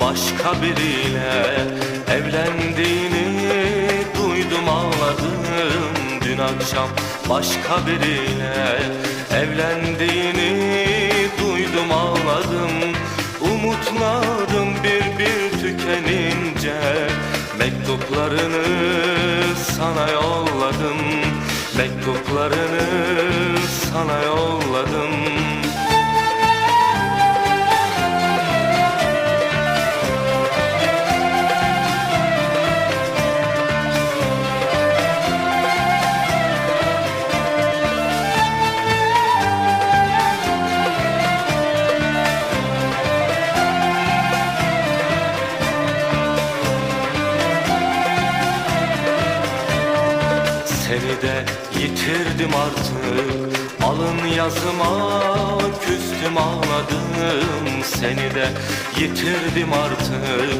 başka biriyle evlendiğini duydum ağladım dün akşam başka biriyle evlendiğini duydum ağladım umutlarım bir bir tükenince mektuplarını sana yolladım. Mektuplarını sana yolladım Seni de yitirdim artık. Alın yazıma küstüm ağladım. Seni de yitirdim artık.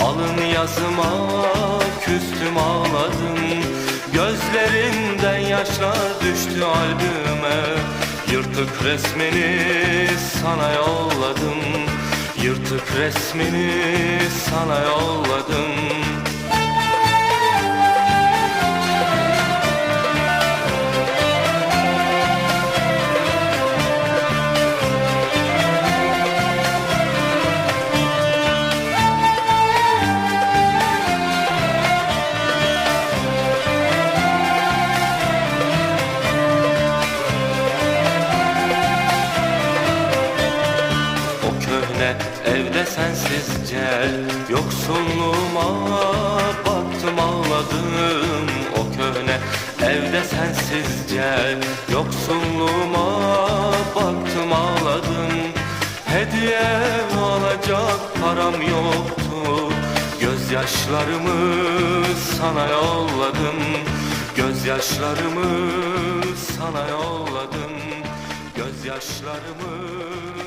Alın yazıma küstüm ağladım. Gözlerinden yaşlar düştü albüme. Yırtık resmini sana yolladım. Yırtık resmini sana yolladım köhne evde sensizce. Yoksulluğuma baktım ağladım O köhne. Evde sensizce. Yoksulluğuma baktım ağladım. Hediye alacak param yoktu. Gözyaşlarımı sana yolladım. Gözyaşlarımı sana yolladım. Gözyaşlarımı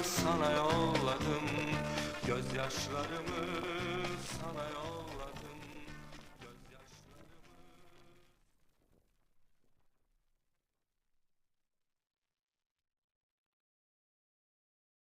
sana yolladım Gözyaşlarımı sana yolladım